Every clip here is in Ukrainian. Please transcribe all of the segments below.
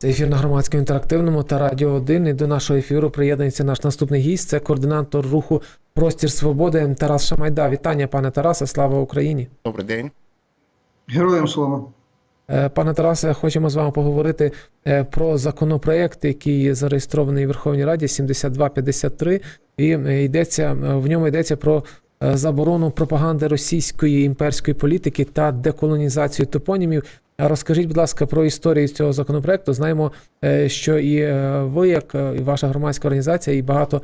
Це ефір на громадському інтерактивному та радіо 1. І до нашого ефіру приєднується наш наступний гість. Це координатор руху Простір Свободи Тарас Шамайда. Вітання, пане Тарасе, слава Україні. Добрий день. Героям слава. Е, Пане Тарасе, хочемо з вами поговорити е, про законопроект, який зареєстрований в Верховній Раді 7253, і е, йдеться в ньому йдеться про заборону пропаганди російської імперської політики та деколонізацію топонімів. Розкажіть, будь ласка, про історію цього законопроекту. Знаємо, е, що і е, ви, як е, і ваша громадська організація, і багато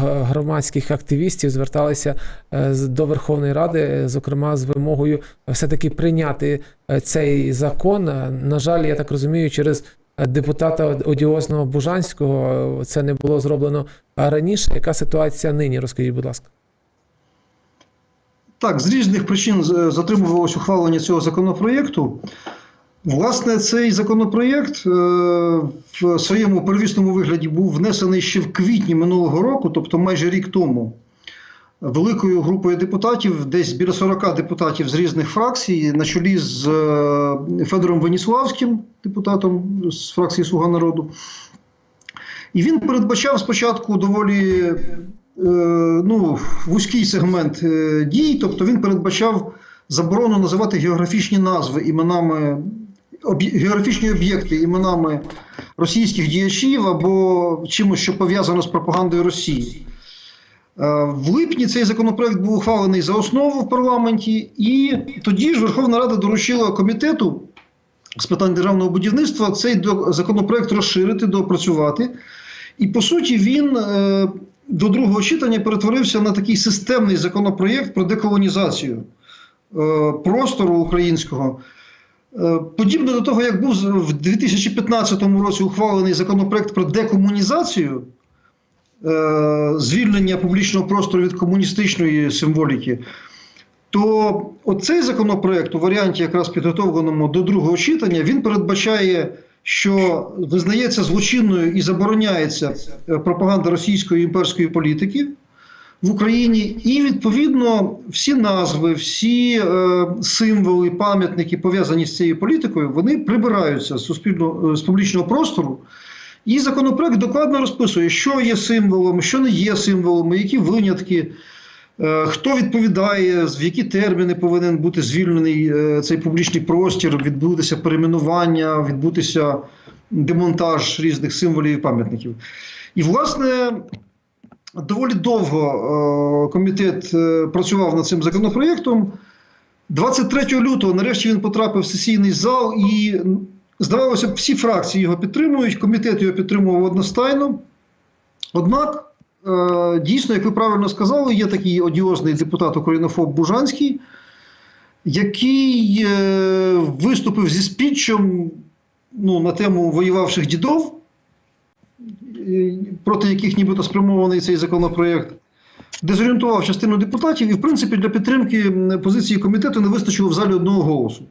громадських активістів зверталися до Верховної Ради, зокрема з вимогою все-таки прийняти цей закон. На жаль, я так розумію, через депутата одіозного Бужанського це не було зроблено раніше. Яка ситуація нині? Розкажіть, будь ласка. Так, з різних причин затримувалось ухвалення цього законопроєкту. Власне, цей законопроєкт е, в своєму первісному вигляді був внесений ще в квітні минулого року, тобто майже рік тому, великою групою депутатів, десь біля 40 депутатів з різних фракцій, на чолі з е, Федором Веніславським, депутатом з фракції Слуга народу. І він передбачав спочатку доволі е, ну, вузький сегмент дій, тобто він передбачав заборону називати географічні назви іменами географічні об'єкти іменами російських діячів або чимось, що пов'язано з пропагандою Росії. Е, В липні цей законопроект був ухвалений за основу в парламенті, і тоді ж Верховна Рада доручила комітету з питань державного будівництва цей законопроект розширити, доопрацювати. І по суті, він е, до другого читання перетворився на такий системний законопроєкт про деколонізацію е, простору українського. Е, Подібно до того, як був в 2015 році ухвалений законопроект про декомунізацію, е, звільнення публічного простору від комуністичної символіки, то оцей законопроект у варіанті, якраз підготовленому до другого читання, він передбачає, що визнається злочинною і забороняється е, пропаганда російської імперської політики в Україні, і відповідно всі назви, всі е, символи, пам'ятники пов'язані з цією політикою, вони прибираються з суспільного з публічного простору. І законопроект докладно розписує, що є символом, що не є символом, які винятки, е, хто відповідає, в які терміни повинен бути звільнений е, цей публічний простір, відбутися перейменування, відбутися демонтаж різних символів і пам'ятників. І, власне, доволі довго е, комітет е, працював над цим законопроєктом. 23 лютого, нарешті, він потрапив в сесійний зал, і здавалося б, всі фракції його підтримують. Комітет його підтримував одностайно. Однак, е, дійсно, як ви правильно сказали, є такий одіозний депутат українофоб Бужанський, який виступив зі спіччем ну, на тему воювавших дідов, проти яких нібито спрямований цей законопроєкт, дезорієнтував частину депутатів, і, в принципі, для підтримки позиції комітету не вистачило в залі одного голосу.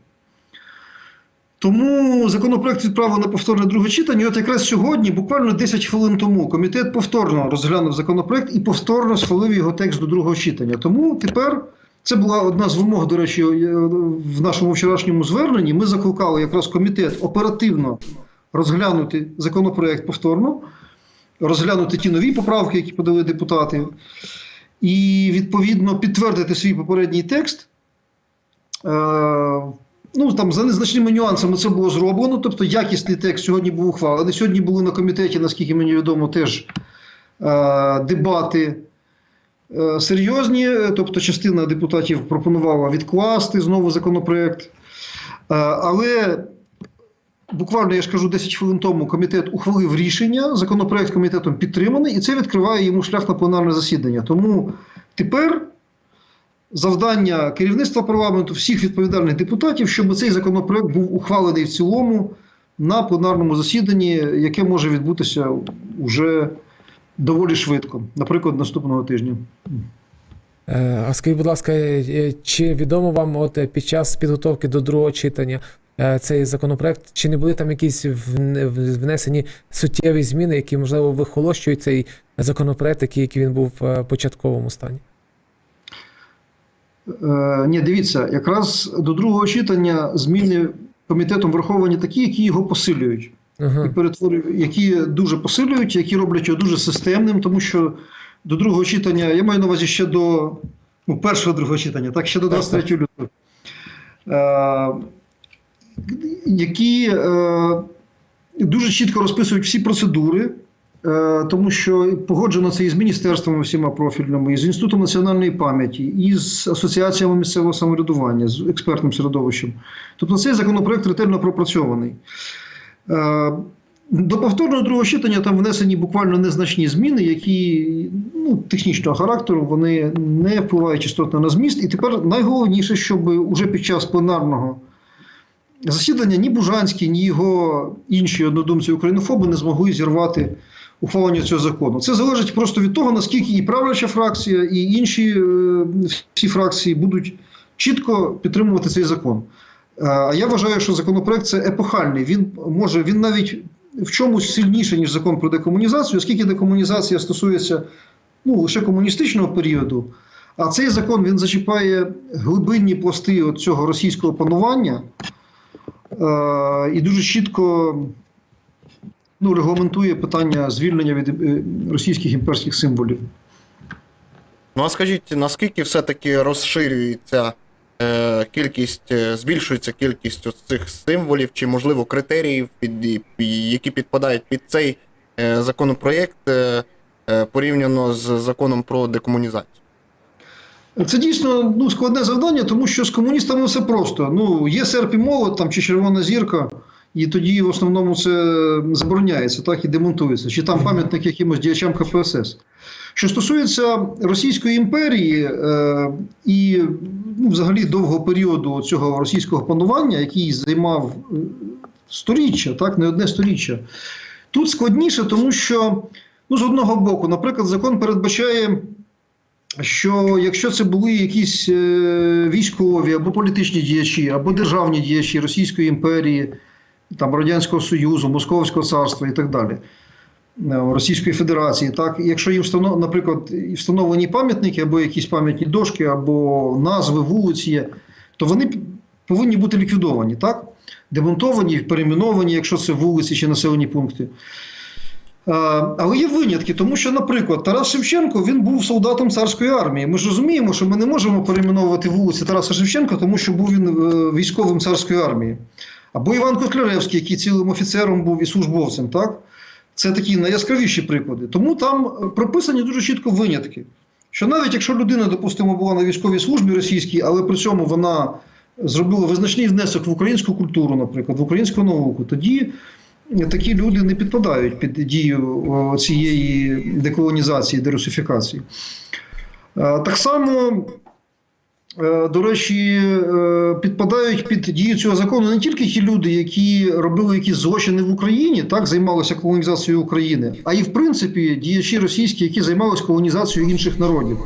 Тому законопроект відправили на повторне друге читання. І от якраз сьогодні, буквально 10 хвилин тому, комітет повторно розглянув законопроект і повторно схвалив його текст до другого читання. Тому тепер це була одна з вимог, до речі, е, в нашому вчорашньому зверненні. Ми закликали якраз комітет оперативно розглянути законопроект повторно, розглянути ті нові поправки, які подали депутати, і відповідно підтвердити свій попередній текст. Е, Ну, там за незначними нюансами це було зроблено. Тобто якісний текст сьогодні був ухвалений. Сьогодні були на комітеті, наскільки мені відомо, теж е, дебати е, серйозні. Тобто, частина депутатів пропонувала відкласти знову законопроект. Е, але буквально, я ж кажу, 10 хвилин тому комітет ухвалив рішення, законопроект комітетом підтриманий, і це відкриває йому шлях на пленарне засідання. Тому тепер завдання керівництва парламенту, всіх відповідальних депутатів, щоб цей законопроект був ухвалений в цілому на пленарному засіданні, яке може відбутися вже доволі швидко, наприклад, наступного тижня. Е, А скажіть, будь ласка, е, чи відомо вам от е, під час підготовки до другого читання е, цей законопроект, чи не були там якісь внесені суттєві зміни, які можливо вихолощують цей законопроект, який, який він був в е, початковому стані? Е, ні, дивіться, якраз до другого читання зміни комітетом враховані такі, які його посилюють. Ага. і перетворює, які дуже посилюють, які роблять його дуже системним, тому що до другого читання, я маю на увазі ще до ну, першого другого читання, так ще до Так, 23 лютого. Е, які е, дуже чітко розписують всі процедури, е, тому що погоджено це і з міністерствами всіма профільними, і з Інститутом національної пам'яті, і з асоціаціями місцевого самоврядування, з експертним середовищем. Тобто цей законопроект ретельно пропрацьований. Е, До повторного другого читання там внесені буквально незначні зміни, які ну, технічного характеру, вони не впливають істотно на зміст. І тепер найголовніше, щоб уже під час пленарного засідання ні Бужанський, ні його інші однодумці українофоби не змогли зірвати ухвалення цього закону. Це залежить просто від того, наскільки і правляча фракція, і інші е, всі фракції будуть чітко підтримувати цей закон. Е, А я вважаю, що законопроект це епохальний. Він може він навіть в чомусь сильніше, ніж закон про декомунізацію, оскільки декомунізація стосується ну, лише комуністичного періоду. А цей закон він зачіпає глибинні пласти цього російського панування і дуже чітко ну, регламентує питання звільнення від е, російських імперських символів. Ну а скажіть, наскільки все-таки розширюється е, кількість, е, збільшується кількість цих символів чи, можливо, критеріїв, під, які підпадають під цей е, законопроєкт е, е, порівняно з законом про декомунізацію? Це дійсно ну, складне завдання, тому що з комуністами все просто. Ну, є серп і молот там, чи червона зірка, і тоді в основному це забороняється, так і демонтується, чи там пам'ятник якимось діячам КПСС. Що стосується Російської імперії е, і ну, взагалі довгого періоду цього російського панування, який займав е, сторіччя, так, не одне сторіччя, тут складніше, тому що ну, з одного боку, наприклад, закон передбачає що якщо це були якісь е, військові або політичні діячі, або державні діячі Російської імперії, там Радянського Союзу, Московського царства і так далі, е, Російської Федерації, так, якщо їм встанов, наприклад, встановлені пам'ятники, або якісь пам'ятні дошки, або назви вулиць є, то вони повинні бути ліквідовані, так? демонтовані, перейменовані, якщо це вулиці чи населені пункти. Але є винятки, тому що, наприклад, Тарас Шевченко він був солдатом царської армії. Ми ж розуміємо, що ми не можемо перейменовувати вулиці Тараса Шевченка, тому що був він е, військовим царської армії. Або Іван Котляревський, який цілим офіцером був і службовцем. Так? Це такі найяскравіші приклади. Тому там е, прописані дуже чітко винятки. Що навіть якщо людина, допустимо, була на військовій службі російській, але при цьому вона зробила визначний внесок в українську культуру, наприклад, в українську науку, тоді такі люди не підпадають під дію цієї деколонізації, дерусифікації. Е, Так само, е, до речі, е, підпадають під дію цього закону не тільки ті люди, які робили якісь злочини в Україні, так, займалися колонізацією України, а й в принципі діячі російські, які займалися колонізацією інших народів.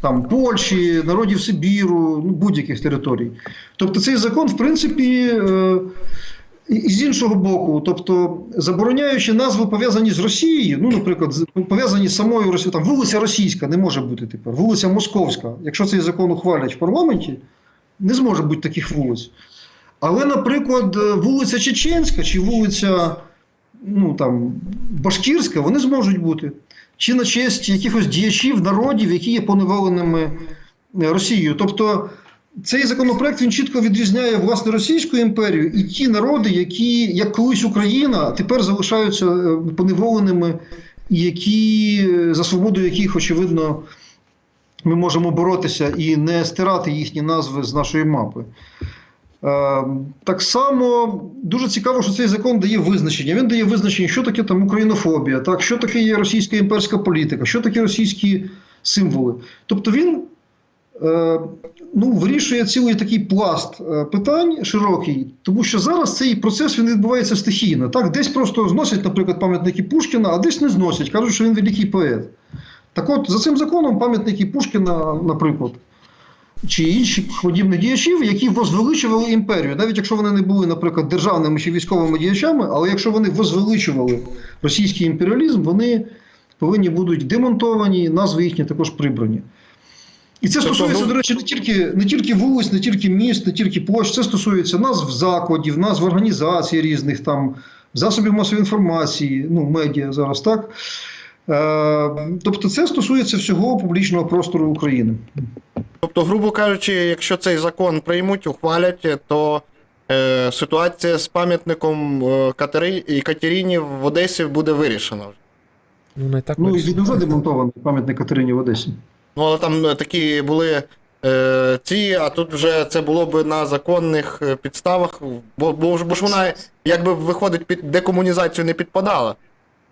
Там Польщі, народів Сибіру, ну, будь-яких територій. Тобто цей закон, в принципі, і з іншого боку, тобто забороняючи назви пов'язані з Росією, ну, наприклад, пов'язані з самою Росією, там вулиця Російська не може бути тепер, вулиця Московська. Якщо цей закон ухвалять в парламенті, не зможе бути таких вулиць. Але, наприклад, е, вулиця Чеченська чи вулиця ну, там, Башкірська, вони зможуть бути. Чи на честь якихось діячів народів, які є поневоленими е, Росією. Тобто цей законопроект він чітко відрізняє власне Російську імперію і ті народи, які, як колись Україна, тепер залишаються е, поневоленими, які, е, за свободу яких, очевидно, ми можемо боротися і не стирати їхні назви з нашої мапи. Е, Так само дуже цікаво, що цей закон дає визначення. Він дає визначення, що таке там українофобія, так, що таке є російська імперська політика, що таке російські символи. Тобто він ну, вирішує цілий такий пласт е, питань широкий, тому що зараз цей процес він відбувається стихійно. Так, десь просто зносять, наприклад, пам'ятники Пушкіна, а десь не зносять, кажуть, що він великий поет. Так от, за цим законом пам'ятники Пушкіна, наприклад, чи інших подібних діячів, які возвеличували імперію, навіть якщо вони не були, наприклад, державними чи військовими діячами, але якщо вони возвеличували російський імперіалізм, вони повинні будуть демонтовані, назви їхні також прибрані. І це Тобто, стосується, ну- до речі, не тільки, не тільки вулиць, не тільки міст, не тільки площ, це стосується назв закладів, назв організацій різних, там, засобів масової інформації, ну, медіа зараз так. Е, тобто це стосується всього публічного простору України. Тобто, грубо кажучи, якщо цей закон приймуть, ухвалять, то е, ситуація з пам'ятником е, Катери... Катерині в Одесі буде вирішена. Ну, не так Ну, і вже демонтований пам'ятник Катерині в Одесі. Ну, але там е, такі були е, ці, а тут вже це було б на законних е, підставах, бо, бо, бо ж вона якби виходить під декомунізацію не підпадала.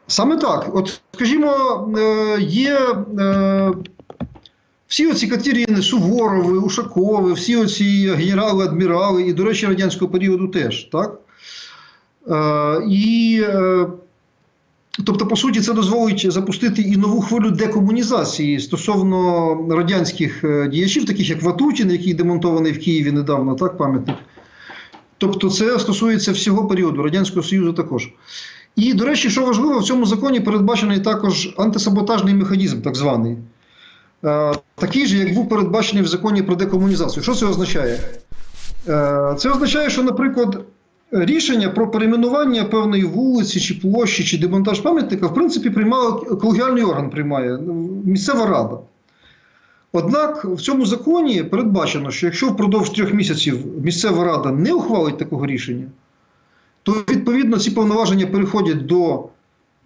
Саме так. От, скажімо, е, є е, всі оці Катерини, Суворови, Ушакови, всі оці генерали, адмірали, і, до речі, радянського періоду теж, так? Е, І, е, тобто, по суті, це дозволить запустити і нову хвилю декомунізації стосовно радянських е, діячів, таких як Ватутін, який демонтований в Києві недавно, так, пам'ятник. Тобто, це стосується всього періоду, Радянського Союзу також. І, до речі, що важливо, в цьому законі передбачений також антисаботажний механізм, так званий. Е, такий же, як був передбачений в законі про декомунізацію. Що це означає? Е, це означає, що, наприклад, рішення про перейменування певної вулиці чи площі, чи демонтаж пам'ятника, в принципі, приймав колегіальний орган приймає, ну, місцева рада. Однак в цьому законі передбачено, що якщо впродовж трьох місяців місцева рада не ухвалить такого рішення, то відповідно ці повноваження переходять до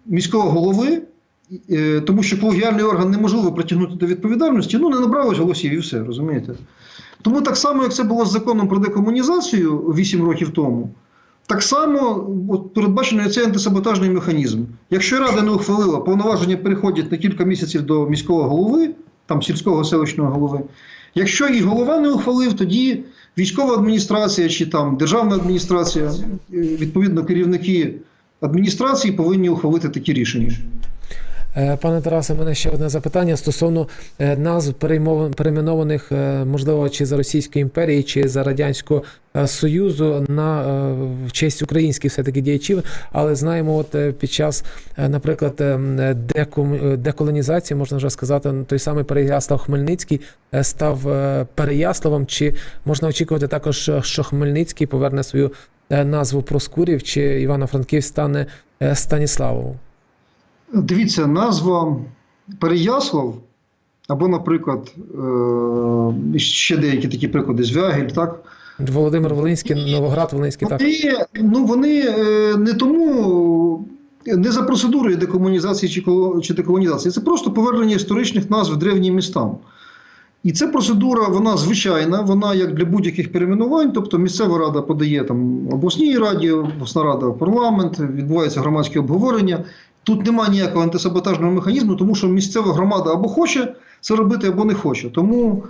міського голови, е, тому що колегіальний орган неможливо притягнути до відповідальності, ну не набралось голосів і все, розумієте? Тому так само, як це було з законом про декомунізацію 8 років тому, так само от, передбачено цей антисаботажний механізм. Якщо рада не ухвалила, повноваження переходять на кілька місяців до міського голови, там сільського селищного голови. Якщо і голова не ухвалив, тоді військова адміністрація чи там державна адміністрація, е, відповідно, керівники адміністрації повинні ухвалити такі рішення. Е, Пане Тарасе, мене ще одне запитання стосовно е, назв перейменованих, е, можливо, чи за Російської імперії, чи за Радянського Союзу на в честь українських все-таки діячів. Але знаємо, от під час, наприклад, деколонізації, можна вже сказати, той самий Переяслав Хмельницький став Переяславом. Чи можна очікувати також, що Хмельницький поверне свою назву Проскурів, чи Івано-Франківськ стане Станіславовим? Дивіться, назва Переяслав, або, наприклад, е, ще деякі такі приклади Звягіль, так? Володимир Волинський, Новоград Волинський, так. Вони, ну, вони е, не тому, не за процедурою декомунізації чи, деколонізації, це просто повернення історичних назв древнім містам. І ця процедура, вона звичайна, вона як для будь-яких перейменувань, тобто місцева рада подає там обласній раді, обласна рада парламент, відбувається громадське обговорення. Тут немає ніякого антисаботажного механізму, тому що місцева громада або хоче це робити, або не хоче. Тому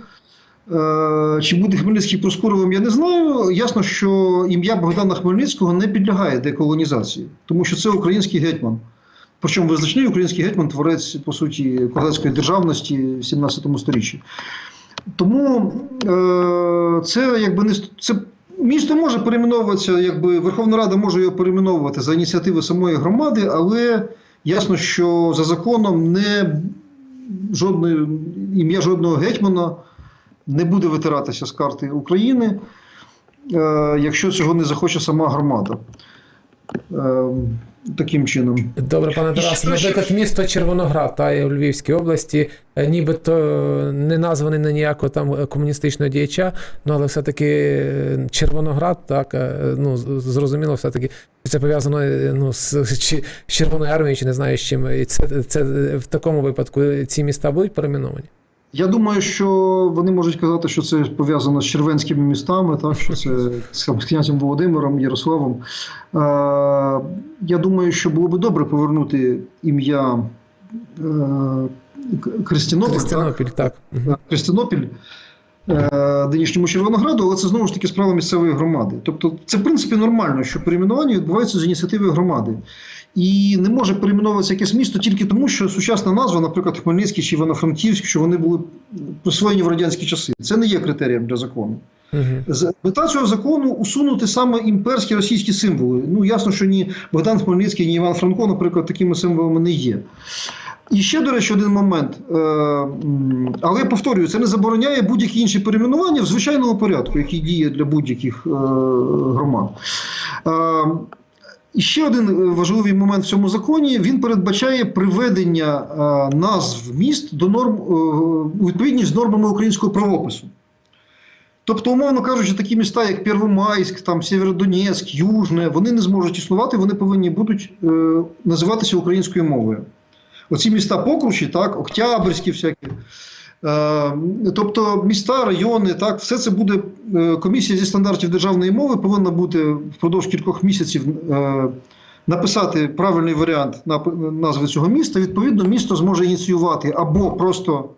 Е, Чи буде Хмельницький Проскуровим, я не знаю. Ясно, що ім'я Богдана Хмельницького не підлягає деколонізації, тому що це український гетьман. Причому визначний український гетьман, творець, по суті, козацької державності в 17 сторіччі. Тому е, це якби не це місто може перейменовуватися, якби Верховна Рада може його перейменовувати за ініціативи самої громади, але ясно, що за законом не жодної ім'я жодного гетьмана не буде витиратися з карти України, е, якщо цього не захоче сама громада. Таким чином. Добре, пане Тарасе, наприклад, місто Червоноград та є у Львівській області, е, нібито е, не названий на ніякого там е, комуністичного діяча, ну але все-таки Червоноград, так, ну зрозуміло, все-таки це пов'язано ну, з, чи, з Червоною армією, чи не знаю з чим. І це, це в такому випадку ці міста будуть перейменовані? Я думаю, що вони можуть казати, що це пов'язано з червенськими містами, так, що це з князем Володимиром, Ярославом. Е, я думаю, що було би добре повернути ім'я е, К- Крестянопіль, так? Так. Мгм. Христинопіль е, нинішньому Червонограду, але це знову ж таки справа місцевої громади. Тобто, це в принципі нормально, що перейменування відбувається з ініціативи громади. І не може перейменовуватися якесь місто тільки тому, що сучасна назва, наприклад, Хмельницький чи Івано-Франківськ, що вони були присвоєні в радянські часи. Це не є критерієм для закону. З- Мета цього закону усунути саме імперські російські символи. Ну ясно, що ні Богдан Хмельницький, ні Іван Франко, наприклад, такими символами не є. І ще, до речі, один момент. Е, але я повторюю, це не забороняє будь-які інші перейменування в звичайному порядку, який діє для будь-яких е, громад. І ще один е, важливий момент в цьому законі: він передбачає приведення е, назв міст до норм е, у відповідність з нормами українського правопису. Тобто, умовно кажучи, такі міста, як Первомайськ, там Сєвєродонецьк, Южне, вони не зможуть існувати, вони повинні будуть е, називатися українською мовою. Оці міста покручі, так, Октябрьські всякі. Е, тобто міста, райони, так, все це буде е, комісія зі стандартів державної мови повинна бути впродовж кількох місяців е, написати правильний варіант назви цього міста. Відповідно, місто зможе ініціювати або просто,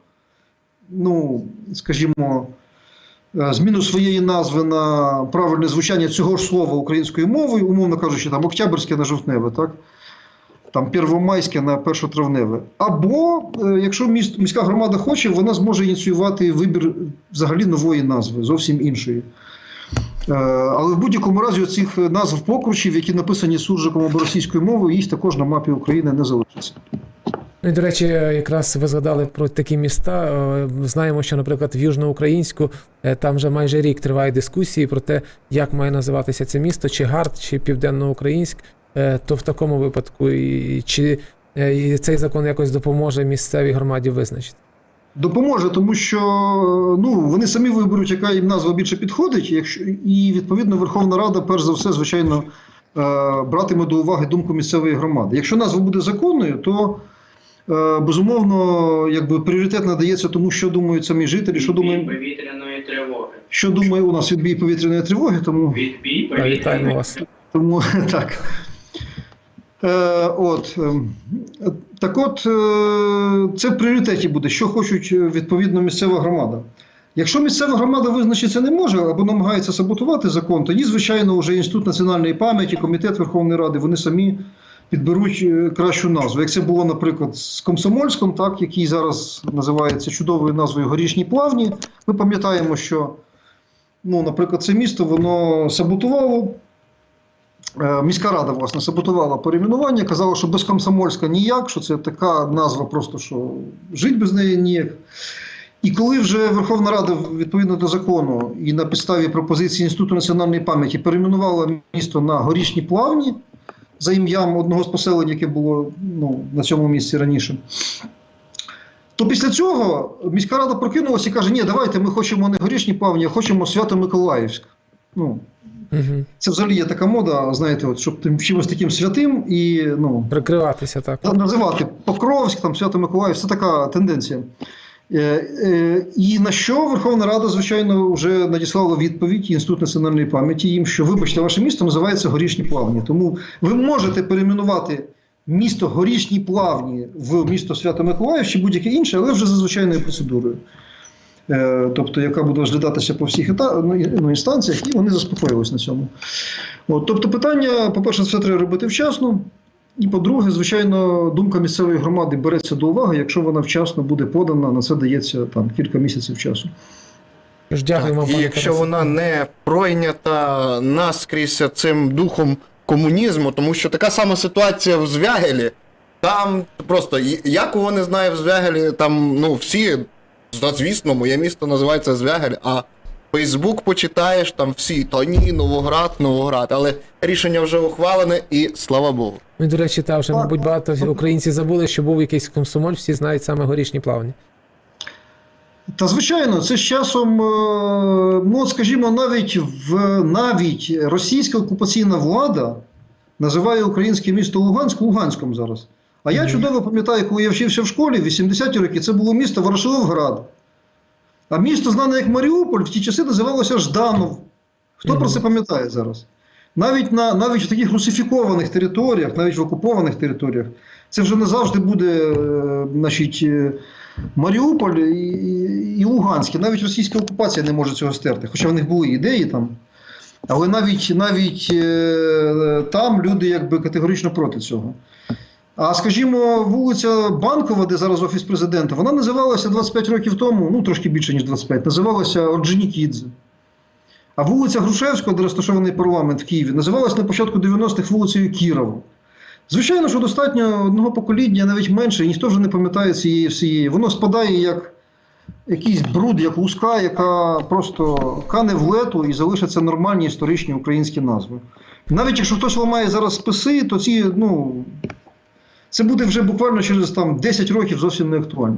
ну, скажімо, зміну своєї назви на правильне звучання цього ж слова українською мовою, умовно кажучи, там Октябрьське на жовтневе, так? Там Первомайське на першотравневе. Або, е, якщо міська громада хоче, вона зможе ініціювати вибір взагалі нової назви, зовсім іншої. Е, Але в будь-якому разі цих назв покручів, які написані суржиком або російською мовою, їх також на мапі України не залишиться. Ну і до речі, якраз ви згадали про такі міста. Е, Знаємо, що, наприклад, в Южноукраїнську там вже майже рік триває дискусії про те, як має називатися це місто, чи Гард, чи Південноукраїнськ. Е, То в такому випадку, і, чи е, і цей закон якось допоможе місцевій громаді визначити. Допоможе, тому що ну, вони самі виберуть, яка їм назва більше підходить, якщо, і відповідно Верховна Рада, перш за все, звичайно, е, братиме до уваги думку місцевої громади. Якщо назва буде законною, то е, безумовно якби, пріоритет надається тому, що думають самі жителі, що думає, повітряної тривоги. що думає у нас відбій повітряної тривоги, тому. Відбій повітряної вас. Тому так. Е, от, ем, так от, е, це в пріоритеті буде, що хочуть е, відповідно місцева громада. Якщо місцева громада визначитися не може або намагається саботувати закон, тоді, звичайно, вже Інститут національної пам'яті, Комітет Верховної Ради, вони самі підберуть кращу назву. Як це було, наприклад, з Комсомольськом, так, який зараз називається чудовою назвою Горішні Плавні. Ми пам'ятаємо, що, ну, наприклад, це місто воно саботувало Міська рада власне саботувала перейменування, казала, що без Комсомольська ніяк, що це така назва, просто що жити без неї ніяк. І коли вже Верховна Рада відповідно до закону і на підставі пропозиції Інституту національної пам'яті перейменувала місто на горішні плавні за ім'ям одного з поселень, яке було ну, на цьому місці раніше. То після цього міська рада прокинулася і каже: ні, давайте ми хочемо не горішні плавні, а хочемо Свято-Миколаївськ. Ну, Угу. це взагалі є така мода, знаєте, от, щоб тим чимось таким святим і ну, Прикриватися так. називати Покровськ, там, Свято Миколаїв, це така тенденція. Е, е, і на що Верховна Рада, звичайно, вже надіслала відповідь Інститут національної пам'яті їм, що, вибачте, ваше місто називається Горішні Плавні. Тому ви можете перейменувати місто Горішні Плавні в місто Свято Миколаїв чи будь-яке інше, але вже за звичайною процедурою. Е, тобто, яка буде розглядатися по всіх ну, ну, інстанціях, і вони заспокоїлись на цьому. От, тобто, питання, по-перше, все треба робити вчасно. І по-друге, звичайно, думка місцевої громади береться до уваги, якщо вона вчасно буде подана, на це дається там кілька місяців часу. Дякую вам, і якщо вона не пройнята наскрізь цим духом комунізму, тому що така сама ситуація в Звягелі. Там просто як кого не знає в Звягелі, там ну всі, да, звісно, моє місто називається Звягель, а Фейсбук почитаєш, там всі, та ні, Новоград, Новоград. Але рішення вже ухвалене, і слава Богу. І, до речі, та вже, мабуть, багато українців забули, що був якийсь комсомоль, всі знають саме горішні плавні. Та звичайно, це з часом, е, ну скажімо, навіть в навіть російська окупаційна влада називає українське місто Луганськ Луганськом зараз. А я чудово пам'ятаю, коли я вчився в школі в 80-ті роки, це було місто Ворошиловград. А місто, знане як Маріуполь, в ті часи називалося Жданов. Хто про це пам'ятає зараз? Навіть на навіть в таких русифікованих територіях, навіть в окупованих територіях, це вже не завжди буде е, значить, е, Маріуполь і, і, і Луганськ. І Навіть російська окупація не може цього стерти, хоча в них були ідеї там. Але навіть, навіть е, там люди якби категорично проти цього. А скажімо, вулиця Банкова, де зараз офіс президента, вона називалася 25 років тому, ну трошки більше, ніж 25, називалася Орджонікідзе. А вулиця Грушевського, де розташований парламент в Києві, називалася на початку 90-х вулицею Кірова. Звичайно, що достатньо одного покоління, навіть менше, і ніхто вже не пам'ятає цієї всієї. Воно спадає як якийсь бруд, як луска, яка просто кане в лету і залишаться нормальні історичні українські назви. Навіть якщо хтось ламає зараз списи, то ці, ну, це буде вже буквально через там, 10 років зовсім не актуально.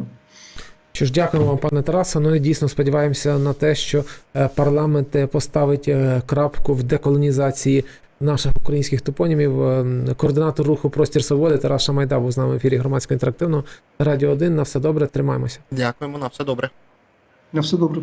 Що ж, дякуємо вам, пане Тарасе. Ну і дійсно сподіваємося на те, що е, парламент е, поставить е, крапку в деколонізації наших українських топонімів. Координатор руху Простір Свободи Тарас Шамайда був з нами в ефірі громадського інтерактивного Радіо 1. На все добре, тримаємося. Дякуємо, на все добре. На все добре.